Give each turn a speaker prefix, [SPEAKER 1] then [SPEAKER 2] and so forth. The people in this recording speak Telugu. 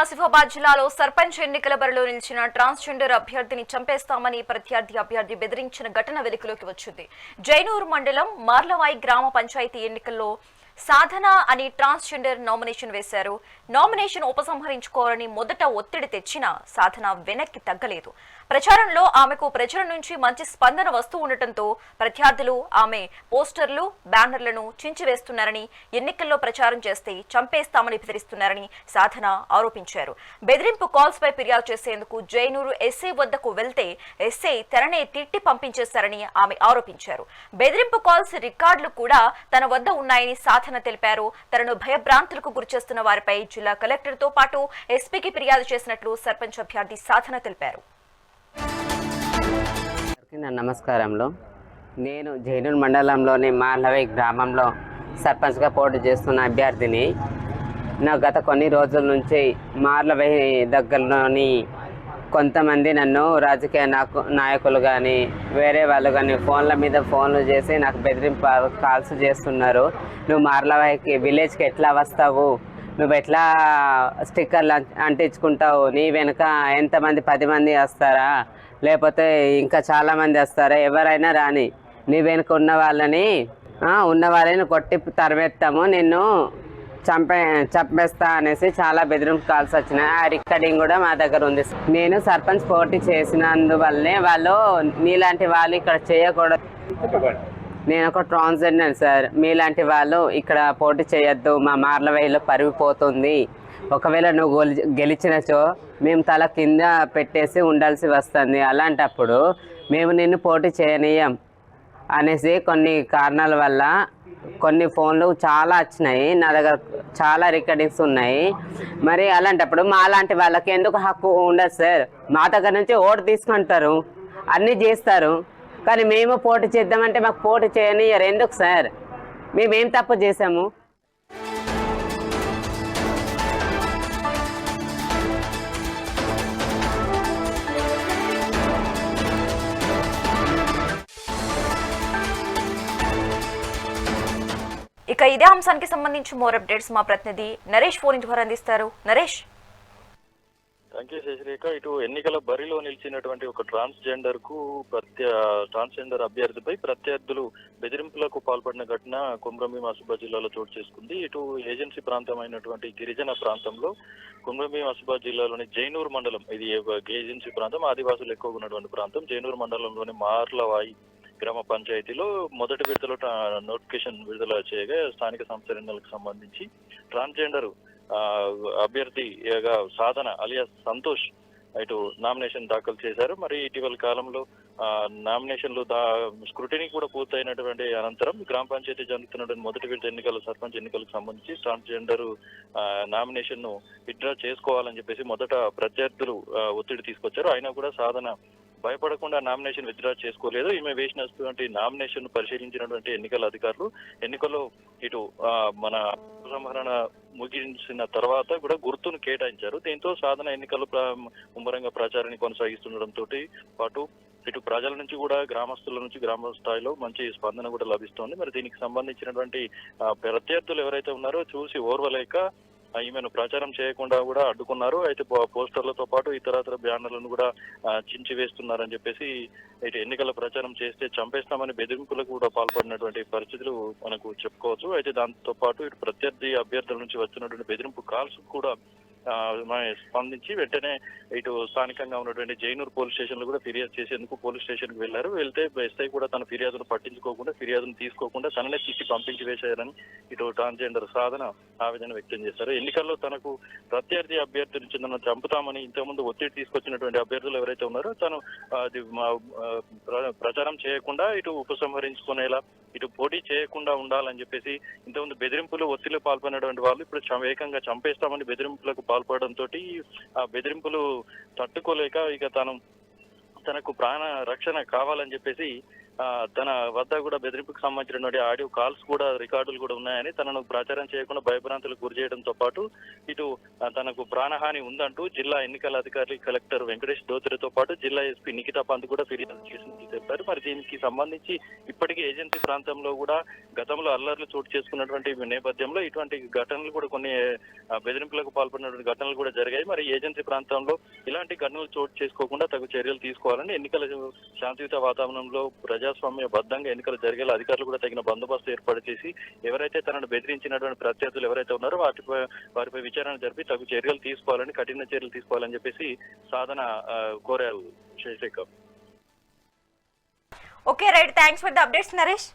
[SPEAKER 1] ఆసిఫాబాద్ జిల్లాలో సర్పంచ్ ఎన్నికల బరిలో నిలిచిన ట్రాన్స్జెండర్ అభ్యర్థిని చంపేస్తామని ప్రత్యర్థి అభ్యర్థి బెదిరించిన ఘటన వెలుగులోకి వచ్చింది. జైనూరు మండలం మార్లవాయి గ్రామ పంచాయతీ ఎన్నికల్లో సాధన అని ట్రాన్స్జెండర్ నామినేషన్ వేశారు. నామినేషన్ ఉపసంహరించుకోవాలని మొదట ఒత్తిడి తెచ్చినా సాధన వెనక్కి తగ్గలేదు. ప్రచారంలో ఆమెకు ప్రజల నుంచి మంచి స్పందన వస్తూ ఉండటంతో ప్రత్యర్థులు ఆమె పోస్టర్లు బ్యానర్లను చించివేస్తున్నారని ఎన్నికల్లో ప్రచారం చేస్తే చంపేస్తామని బెదిరిస్తున్నారని సాధన ఆరోపించారు. బెదిరింపు కాల్స్ పై ఫిర్యాదు చేసేందుకు జైనూరు ఎస్ఐ వద్దకు వెళ్తే ఎస్ఐ తెరనే తిట్టి పంపించేశారని ఆమె ఆరోపించారు. బెదిరింపు కాల్స్ రికార్డులు కూడా తన వద్ద ఉన్నాయని సాధన తెలిపారు. తనను భయభ్రాంతులకు గురిచేస్తున్న వారిపై జిల్లా కలెక్టర్తో పాటు ఎస్పీకి ఫిర్యాదు చేసినట్లు సర్పంచ్ అభ్యర్థి సాధన తెలిపారు.
[SPEAKER 2] నా నమస్కారంలో. నేను జైనూర్ మండలంలోని మార్లవై గ్రామంలో సర్పంచ్గా పోటీ చేస్తున్న అభ్యర్థిని. నా గత కొన్ని రోజుల నుంచి మార్లవై దగ్గరలోని కొంతమంది నన్ను రాజకీయ నాకు నాయకులు కానీ వేరే వాళ్ళు కానీ ఫోన్ల మీద ఫోన్లు చేసి నాకు బెదిరింపు కాల్స్ చేస్తున్నారు. నువ్వు మార్లవైకి విలేజ్కి ఎట్లా వస్తావు? నువ్వు ఎట్లా స్టిక్కర్లు అంటించుకుంటావు? నీ వెనుక ఎంతమంది పది మంది వస్తారా? లేకపోతే ఇంకా చాలామంది వస్తారా? ఎవరైనా రాని నీ వెనుక ఉన్న వాళ్ళని ఉన్న వాళ్ళని కొట్టి తరిమేస్తాము నిన్ను చంపే చంపేస్తా అనేసి చాలా బెదిరింపు కాల్స్ వచ్చినాయి. ఆ రికార్డింగ్ కూడా మా దగ్గర ఉంది. నేను సర్పంచ్ పోటీ చేసినందువల్లనే వాళ్ళు నీలాంటి వాళ్ళు ఇక్కడ చేయకూడదు. నేను ఒక ట్రాన్స్జెండర్ సార్. మీలాంటి వాళ్ళు ఇక్కడ పోటీ చేయొద్దు మా మార్లవేయిలో పరిగిపోతుంది. ఒకవేళ నువ్వు గొలి గెలిచినచో మేము తల కింద పెట్టేసి ఉండాల్సి వస్తుంది. అలాంటప్పుడు మేము నిన్ను పోటీ చేయనీయం అనేసి కొన్ని కారణాల వల్ల కొన్ని ఫోన్లు చాలా వచ్చినాయి. నా దగ్గర చాలా రికార్డింగ్స్ ఉన్నాయి. మరి అలాంటప్పుడు మా లాంటి వాళ్ళకి ఎందుకు హక్కు ఉండదు సార్? మా దగ్గర నుంచి ఓటు తీసుకుంటారు. అన్నీ చేస్తారు. కానీ మేము పోటీ చేద్దామంటే మాకు పోటీ చేయనియరు ఎందుకు సార్? మేమేం తప్పు చేసాము
[SPEAKER 1] ఇక ఇదే అంశానికి సంబంధించి మోర్ అప్డేట్స్ మా ప్రతినిధి నరేష్ ఫోన్ ద్వారా అందిస్తారు. నరేష్.
[SPEAKER 3] థ్యాంక్ యూ శశిరేఖ ఇటు ఎన్నికల బరిలో నిలిచినటువంటి ఒక ట్రాన్స్జెండర్కు ప్రత్య ట్రాన్స్జెండర్ అభ్యర్థిపై ప్రత్యర్థులు బెదిరింపులకు పాల్పడిన ఘటన కుమ్రంభీం ఆసిఫాబాద్ జిల్లాలో చోటు చేసుకుంది. ఇటు ఏజెన్సీ ప్రాంతమైనటువంటి గిరిజన ప్రాంతంలో కుమ్రంభీం మసుబా జిల్లాలోని జైనూర్ మండలం ఇది ఏజెన్సీ ప్రాంతం ఆదివాసులు ఎక్కువగా ఉన్నటువంటి ప్రాంతం జైనూర్ మండలంలోని మార్లవాయి గ్రామ పంచాయతీలో మొదటి విడతలో ట్రా- నోటిఫికేషన్ విడుదల చేయగా స్థానిక సంస్థల ఎన్నికలకు సంబంధించి ట్రాన్స్జెండర్ అభ్యర్థిగా సాధన అలియా సంతోష్ ఇటు నామినేషన్ దాఖలు చేశారు. మరి ఇటీవల కాలంలో నామినేషన్లు దా స్క్రూటినీ కూడా పూర్తయినటువంటి అనంతరం గ్రామ పంచాయతీ జరుగుతున్నటువంటి మొదటి విడత ఎన్నికల సర్పంచ్ ఎన్నికలకు సంబంధించి ట్రాన్స్జెండర్ నామినేషన్ను విత్డ్రా చేసుకోవాలని చెప్పేసి మొదట ప్రత్యర్థులు ఒత్తిడి తీసుకొచ్చారు. అయినా కూడా సాధన భయపడకుండా నామినేషన్ విత్డ్రా చేసుకోలేదు. ఈమె వేసినటువంటి నామినేషన్ పరిశీలించినటువంటి ఎన్నికల అధికారులు ఎన్నికల్లో ఇటు మన సంహరణ ముగించిన తర్వాత కూడా గుర్తును కేటాయించారు. దీంతో సాధన ఎన్నికలు ముమ్మరంగా ప్రచారాన్ని కొనసాగిస్తుండటంతో పాటు ఇటు ప్రజల నుంచి కూడా గ్రామస్తుల నుంచి గ్రామ స్థాయిలో మంచి స్పందన కూడా లభిస్తోంది. మరి దీనికి సంబంధించినటువంటి ప్రత్యర్థులు ఎవరైతే ఉన్నారో చూసి ఓర్వలేక ఈమెను ప్రచారం చేయకుండా కూడా అడ్డుకున్నారు. అయితే పోస్టర్లతో పాటు ఇతరత్ర బ్యానర్లను కూడా చించి వేస్తున్నారని చెప్పేసి ఇటు ఎన్నికల ప్రచారం చేస్తే చంపేస్తామని బెదిరింపులకు కూడా పాల్పడినటువంటి పరిస్థితులు మనకు చెప్పుకోవచ్చు. అయితే దాంతో పాటు ఇటు ప్రత్యర్థి అభ్యర్థుల నుంచి వచ్చినటువంటి బెదిరింపు కాల్స్ కూడా స్పందించి వెంటనే ఇటు స్థానికంగా ఉన్నటువంటి జైనూర్ పోలీస్ స్టేషన్లో కూడా ఫిర్యాదు చేసేందుకు పోలీస్ స్టేషన్కు వెళ్ళారు వెళ్తే ఎస్ఐ కూడా తన ఫిర్యాదును పట్టించుకోకుండా ఫిర్యాదును తీసుకోకుండా తననే తిట్టి పంపించి వేశారని ఇటు ట్రాన్స్జెండర్ సాధన ఆవేదన వ్యక్తం చేశారు. ఎన్నికల్లో తనకు ప్రత్యర్థి అభ్యర్థి నుంచి తనను చంపుతామని ఇంతకుముందు ఒత్తిడి తీసుకొచ్చినటువంటి అభ్యర్థులు ఎవరైతే ఉన్నారో తను అది మా, ప్ర- ప్రచారం చేయకుండా ఇటు ఉపసంహరించుకునేలా ఇటు పోటీ చేయకుండా ఉండాలని చెప్పేసి ఇంతకుముందు బెదిరింపులు ఒత్తిడి పాల్పడినటువంటి వాళ్ళు ఇప్పుడు చం- ఏకంగా చంపేస్తామని బెదిరింపులకు పాల్పడడంతో ఆ బెదిరింపులు తట్టుకోలేక ఇక తను తనకు ప్రాణ రక్షణ కావాలని చెప్పేసి తన వద్ద కూడా బెదిరింపుకు సంబంధించినటువంటి ఆడియో కాల్స్ కూడా రికార్డులు కూడా ఉన్నాయని తనను ప్రచారం చేయకుండా భయభ్రాంతులకు గురి చేయడంతో పాటు ఇటు తనకు ప్రాణహాని ఉందంటూ జిల్లా ఎన్నికల అధికారి కలెక్టర్ వెంకటేష్ దోత్రేతో పాటు జిల్లా ఎస్పీ నిఖితా పంత్ కూడా ఫిర్యాదు చేసినట్లు చెప్పారు. మరి దీనికి సంబంధించి ఇప్పటికీ ఏజెన్సీ ప్రాంతంలో కూడా గతంలో అల్లర్లు చోటు చేసుకున్నటువంటి నేపథ్యంలో ఇటువంటి ఘటనలు కూడా కొన్ని బెదిరింపులకు పాల్పడినటువంటి ఘటనలు కూడా జరిగాయి. మరి ఏజెన్సీ ప్రాంతంలో ఇలాంటి ఘటనలు చోటు చేసుకోకుండా తగు చర్యలు తీసుకోవాలని ఎన్నికల శాంతియుత వాతావరణంలో ప్రజాస్వామ్య బద్దంగా ఎన్నికలు జరిగేలా అధికారులు కూడా తగిన బందోబస్తు ఏర్పాటు చేసి ఎవరైతే తనను బెదిరించినటువంటి ప్రత్యర్థులు ఎవరైతే ఉన్నారో వాటిపై వారిపై విచారణ జరిపి తగు చర్యలు తీసుకోవాలని కఠిన చర్యలు తీసుకోవాలని చెప్పేసి సాధన కోరారు Sasirekha
[SPEAKER 1] okay right thanks for the updates Naresh